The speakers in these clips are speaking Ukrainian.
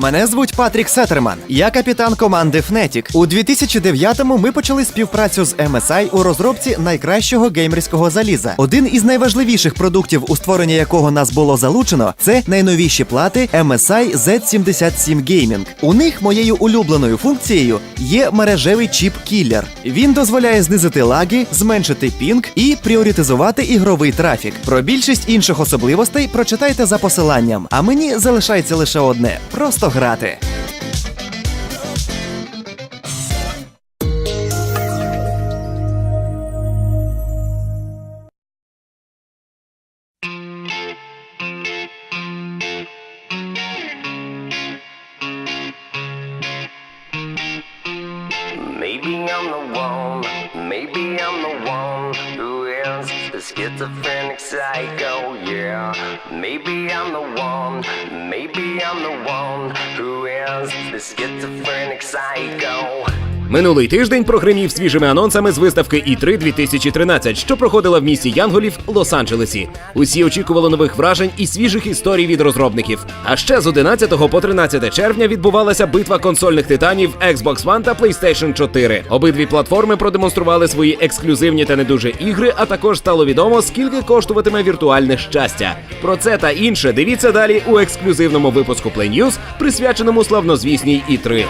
Мене звуть Патрік Сетерман. Я капітан команди Fnatic. У 2009-му ми почали співпрацю з MSI у розробці найкращого геймерського заліза. Один із найважливіших продуктів, у створення якого нас було залучено, це найновіші плати MSI Z77 Gaming. У них моєю улюбленою функцією є мережевий чіп кілер. Він дозволяє знизити лаги, зменшити пінг і пріоритизувати ігровий трафік. Про більшість інших особливостей прочитайте за посиланням. А мені залишається лише одне просто грати. Schizophrenic psycho, yeah. Maybe I'm the one, maybe I'm the one who is the schizophrenic psycho. Минулий тиждень прогримів свіжими анонсами з виставки І3 2013, що проходила в місті Янголів Лос-Анджелесі. Усі очікували нових вражень і свіжих історій від розробників. А ще з 11 по 13 червня відбувалася битва консольних титанів Xbox One та PlayStation 4. Обидві платформи продемонстрували свої ексклюзивні та не дуже ігри, а також стало відомо, скільки коштуватиме віртуальне щастя. Про це та інше дивіться далі у ексклюзивному випуску Play News, присвяченому славнозвісній І3.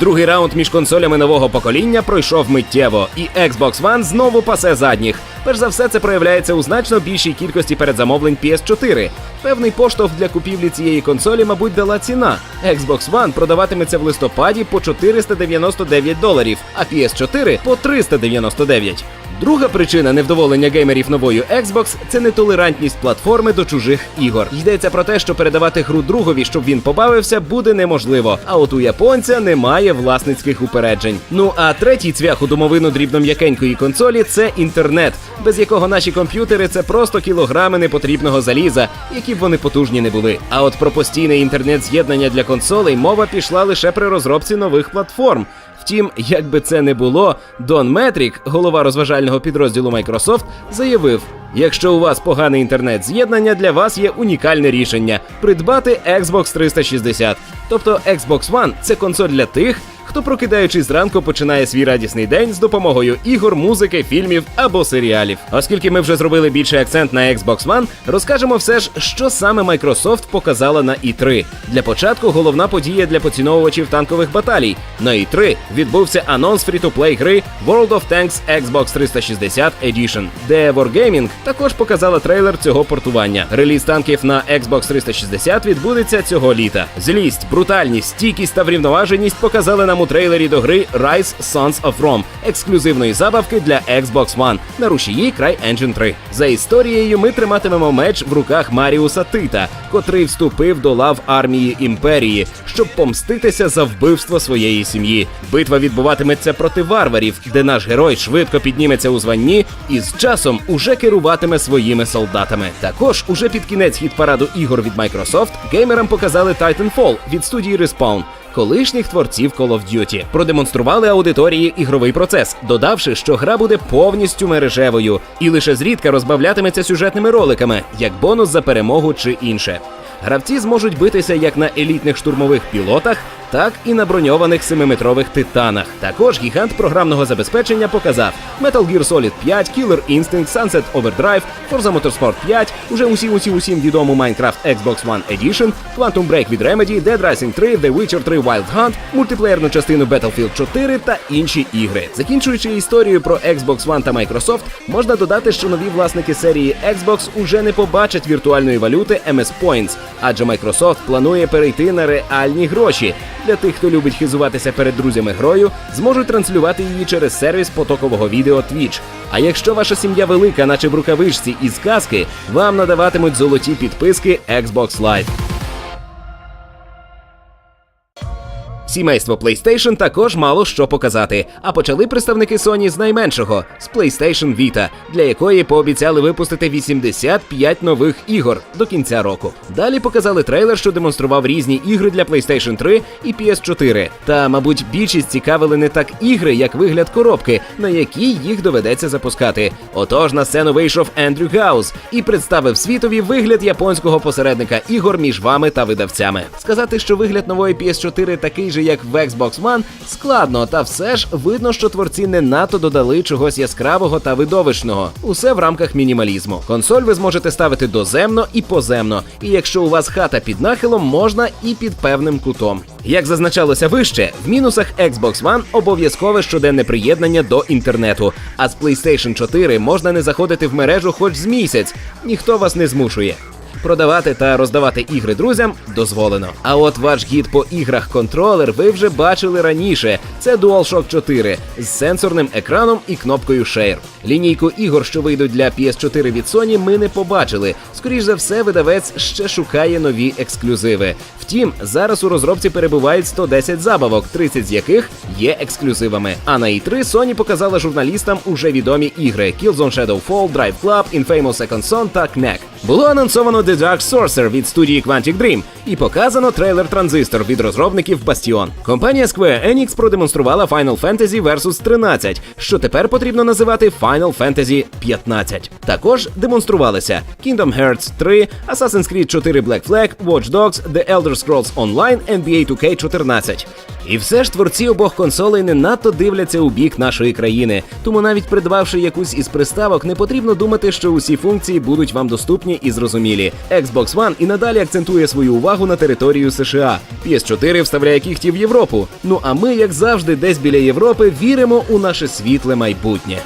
Другий раунд між консолями нового покоління пройшов миттєво, і Xbox One знову пасе задніх. Перш за все, це проявляється у значно більшій кількості передзамовлень PS4. Певний поштовх для купівлі цієї консолі, мабуть, дала ціна. Xbox One продаватиметься в листопаді по 499 доларів, а PS4 по 399. Друга причина невдоволення геймерів новою Xbox – це нетолерантність платформи до чужих ігор. Йдеться про те, що передавати гру другові, щоб він побавився, буде неможливо. А от у японця немає власницьких упереджень. Ну а третій цвях у домовину дрібном'якенької консолі це інтернет, без якого наші комп'ютери це просто кілограми непотрібного заліза, які б вони потужні не були. А от про постійне інтернет-з'єднання для консолей мова пішла лише при розробці нових платформ. Втім, як би це не було, Дон Метрік, голова розважального підрозділу Microsoft, заявив: якщо у вас погане інтернет-з'єднання, для вас є унікальне рішення придбати Xbox 360. Тобто Xbox One – це консоль для тих, хто прокидаючись зранку починає свій радісний день з допомогою ігор, музики, фільмів або серіалів. Оскільки ми вже зробили більший акцент на Xbox One, розкажемо все ж, що саме Microsoft показала на E3. Для початку головна подія для поціновувачів танкових баталій. На E3 відбувся анонс фрі-то-плей гри World of Tanks Xbox 360 Edition, де Wargaming також показала трейлер цього портування. Реліз танків на Xbox 360 відбудеться цього літа. Злість, брутальність, стійкість та врівноваженість показали нам у трейлері до гри Rise Sons of Rome, ексклюзивної забавки для Xbox One на рушії CryEngine 3. За історією ми триматимемо меч в руках Маріуса Тита, котрий вступив до лав армії імперії, щоб помститися за вбивство своєї сім'ї. Битва відбуватиметься проти варварів, де наш герой швидко підніметься у званні і з часом уже керуватиме своїми солдатами. Також уже під кінець хіт параду ігор від Microsoft геймерам показали Titanfall від студії Respawn. Колишніх творців Call of Duty продемонстрували аудиторії ігровий процес, додавши, що гра буде повністю мережевою і лише зрідка розбавлятиметься сюжетними роликами, як бонус за перемогу чи інше. Гравці зможуть битися як на елітних штурмових пілотах, так і на броньованих 7-метрових титанах. Також гігант програмного забезпечення показав Metal Gear Solid 5, Killer Instinct, Sunset Overdrive, Forza Motorsport 5, уже усі усі усім відому Minecraft Xbox One Edition, Quantum Break від Remedy, Dead Rising 3, The Witcher 3 Wild Hunt, мультиплеєрну частину Battlefield 4 та інші ігри. Закінчуючи історію про Xbox One та Microsoft, можна додати, що нові власники серії Xbox уже не побачать віртуальної валюти MS Points, адже Microsoft планує перейти на реальні гроші. Для тих, хто любить хизуватися перед друзями грою, зможуть транслювати її через сервіс потокового відео Twitch. А якщо ваша сім'я велика, наче в рукавичці і сказки, вам надаватимуть золоті підписки Xbox Live. Сімейство PlayStation також мало що показати. А почали представники Sony з найменшого з PlayStation Vita, для якої пообіцяли випустити 85 нових ігор до кінця року. Далі показали трейлер, що демонстрував різні ігри для PlayStation 3 і PS4. Та, мабуть, більшість цікавили не так ігри, як вигляд коробки, на якій їх доведеться запускати. Отож на сцену вийшов Ендрю Гаус і представив світові вигляд японського посередника ігор між вами та видавцями. Сказати, що вигляд нової PS4 такий же, як в Xbox One, складно, та все ж видно, що творці не надто додали чогось яскравого та видовищного. Усе в рамках мінімалізму. Консоль ви зможете ставити доземно і поземно. І якщо у вас хата під нахилом, можна і під певним кутом. Як зазначалося вище, в мінусах Xbox One обов'язкове щоденне приєднання до інтернету. А з PlayStation 4 можна не заходити в мережу хоч з місяць. Ніхто вас не змушує. Продавати та роздавати ігри друзям дозволено. А от ваш гід по іграх контролер ви вже бачили раніше. Це DualShock 4 з сенсорним екраном і кнопкою Share. Лінійку ігор, що вийдуть для PS4 від Sony, ми не побачили. Скоріш за все, видавець ще шукає нові ексклюзиви. Втім, зараз у розробці перебувають 110 забавок, 30 з яких є ексклюзивами. А на E3 Sony показала журналістам уже відомі ігри: Killzone Shadowfall, Drive Club, Infamous Second Son та Knack. Було анонсовано The Dark Sorcerer від студії Quantic Dream і показано трейлер Transistor від розробників Bastion. Компанія Square Enix продемонструвала Final Fantasy Versus 13, що тепер потрібно називати Final Fantasy 15. Також демонструвалися Kingdom Hearts 3, Assassin's Creed 4 Black Flag, Watch Dogs, The Elder Scrolls Online, NBA 2K14. І все ж творці обох консолей не надто дивляться у бік нашої країни. Тому навіть придбавши якусь із приставок, не потрібно думати, що усі функції будуть вам доступні і зрозумілі. Xbox One і надалі акцентує свою увагу на територію США. PS4 вставляє кіхті в Європу. Ну а ми, як завжди, десь біля Європи, віримо у наше світле майбутнє.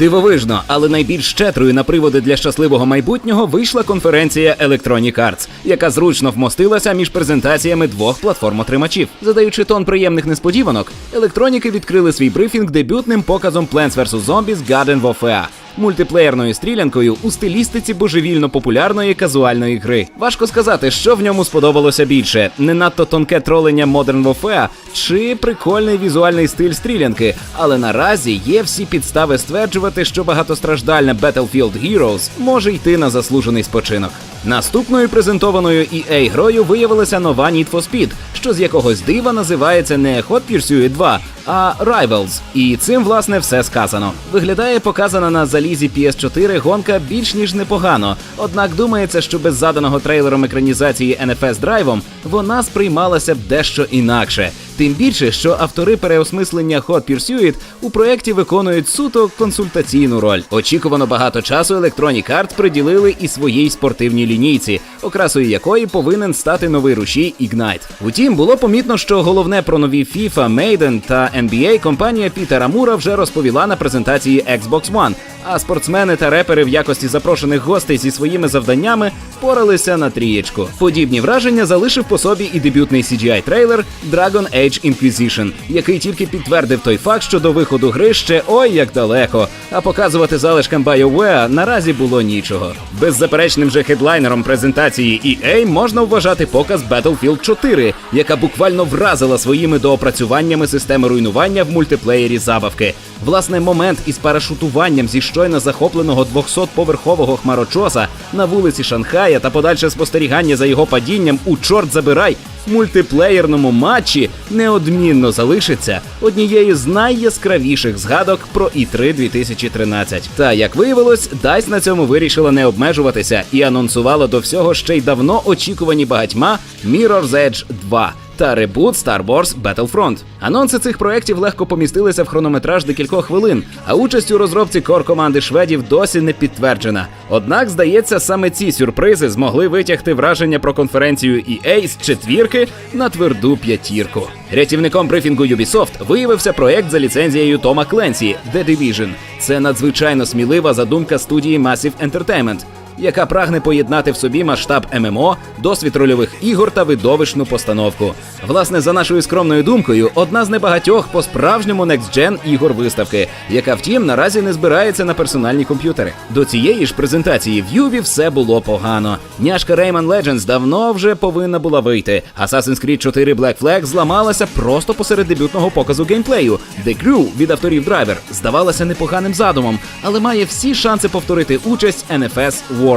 Дивовижно, але найбільш щедрою на приводи для щасливого майбутнього вийшла конференція Electronic Arts, яка зручно вмостилася між презентаціями двох платформ-отримачів. Задаючи тон приємних несподіванок, електроніки відкрили свій брифінг дебютним показом Plants vs. Zombies Garden Warfare мультиплеєрною стрілянкою у стилістиці божевільно популярної казуальної гри. Важко сказати, що в ньому сподобалося більше: не надто тонке тролення Modern Warfare чи прикольний візуальний стиль стрілянки. Але наразі є всі підстави стверджувати, що багатостраждальна Battlefield Heroes може йти на заслужений спочинок. Наступною презентованою EA грою виявилася нова Need for Speed, що з якогось дива називається не Hot Pursuit 2, а Rivals. І цим власне все сказано. Виглядає показана на залізі PS4 гонка більш ніж непогано. Однак думається, що без заданого трейлером екранізації NFS драйвом вона сприймалася б дещо інакше. Тим більше, що автори переосмислення Hot Pursuit у проєкті виконують суто консультаційну роль. Очікувано багато часу Electronic Arts приділили і своїй спортивній лінійці, окрасою якої повинен стати новий рушій Ignite. Утім, було помітно, що головне про нові FIFA, Maiden та NBA компанія Пітера Мура вже розповіла на презентації Xbox One. А спортсмени та репери в якості запрошених гостей зі своїми завданнями впоралися на трієчку. Подібні враження залишив по собі і дебютний CGI трейлер Dragon Age Inquisition, який тільки підтвердив той факт, що до виходу гри ще ой як далеко. А показувати залишкам BioWare наразі було нічого. Беззаперечним же хедлайнером презентації EA можна вважати показ Battlefield 4, яка буквально вразила своїми доопрацюваннями системи руйнування в мультиплеєрі забавки. Власне, момент із парашутуванням зі щойно захопленого 200-поверхового хмарочоса на вулиці Шанхая та подальше спостерігання за його падінням у чорт забирай мультиплеєрному матчі неодмінно залишиться однією з найяскравіших згадок про І3 2013. Та як виявилось, DICE на цьому вирішила не обмежуватися і анонсувала до всього ще й давно очікувані багатьма Mirror's Edge 2 та ребут Star Wars Battlefront. Анонси цих проєктів легко помістилися в хронометраж декількох хвилин, а участь у розробці кор команди шведів досі не підтверджена. Однак, здається, саме ці сюрпризи змогли витягти враження про конференцію EA з четвірки на тверду п'ятірку. Рятівником брифінгу Ubisoft виявився проект за ліцензією Тома Кленсі The Division. Це надзвичайно смілива задумка студії Massive Entertainment. Яка прагне поєднати в собі масштаб ММО, досвід рольових ігор та видовищну постановку. Власне, за нашою скромною думкою, одна з небагатьох по справжньому next-gen ігор виставки, яка втім наразі не збирається на персональні комп'ютери. До цієї ж презентації в Юві все було погано. Няшка Rayman Legends давно вже повинна була вийти. Assassin's Creed 4 Black Flag зламалася просто посеред дебютного показу геймплею. The Crew від авторів Driver здавалася непоганим задумом, але має всі шанси повторити участь NFS World.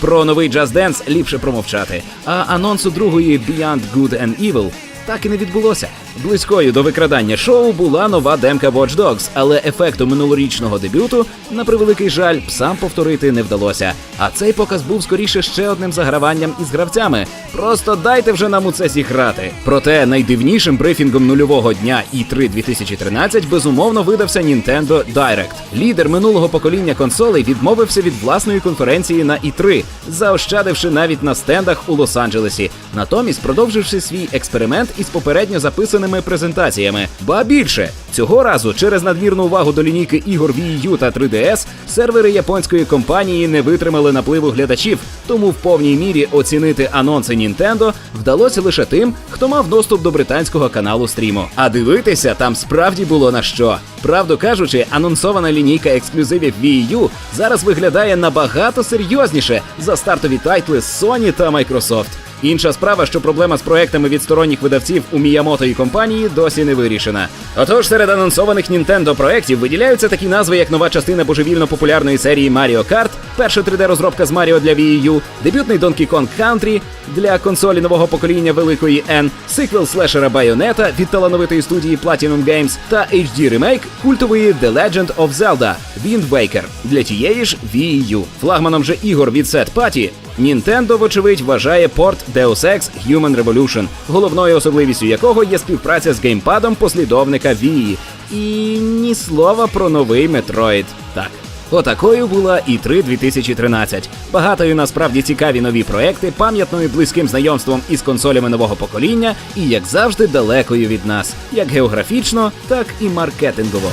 Про новий Just Dance ліпше промовчати. А анонсу другої Beyond Good and Evil так і не відбулося. Близькою до викрадання шоу була нова демка Watch Dogs, але ефекту минулорічного дебюту, на превеликий жаль, псам повторити не вдалося. А цей показ був скоріше ще одним заграванням із гравцями. Просто дайте вже нам у це зіграти. Проте найдивнішим брифінгом нульового дня E3 2013 безумовно видався Nintendo Direct. Лідер минулого покоління консолей відмовився від власної конференції на E3, заощадивши навіть на стендах у Лос-Анджелесі, натомість продовживши свій експеримент із попередньо записаними презентаціями. Ба більше цього разу через надмірну увагу до лінійки ігор Wii U та 3DS сервери японської компанії не витримали напливу глядачів, тому в повній мірі оцінити анонси Nintendo вдалося лише тим, хто мав доступ до британського каналу стріму. А дивитися там справді було на що. Правду кажучи, анонсована лінійка ексклюзивів Wii U зараз виглядає набагато серйозніше за стартові тайтли Sony та Microsoft. Інша справа, що проблема з проектами від сторонніх видавців у Міямото і компанії досі не вирішена. Отож, серед анонсованих Nintendo проєктів виділяються такі назви, як нова частина божевільно популярної серії Mario Kart, перша 3D-розробка з Mario для Wii U, дебютний Donkey Kong Country для консолі нового покоління великої N, сиквел слешера Bayonetta від талановитої студії Platinum Games та HD ремейк культової The Legend of Zelda Wind Waker для тієї ж Wii U. Флагманом же ігор від Set Party Nintendo, вочевидь, вважає порт Deus Ex Human Revolution, головною особливістю якого є співпраця з геймпадом послідовника Wii. І ні слова про новий Metroid. Так. Отакою була і 3 2013. Багато і насправді цікаві нові проекти, пам'ятною близьким знайомством із консолями нового покоління, і як завжди далекою від нас, як географічно, так і маркетингово.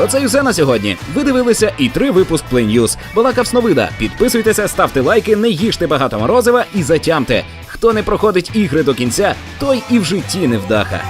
Оце і все на сьогодні. Ви дивилися і три випуск Play News. Балакав Сновида. Підписуйтеся, ставте лайки, не їжте багато морозива і затямте. Хто не проходить ігри до кінця, той і в житті не вдаха.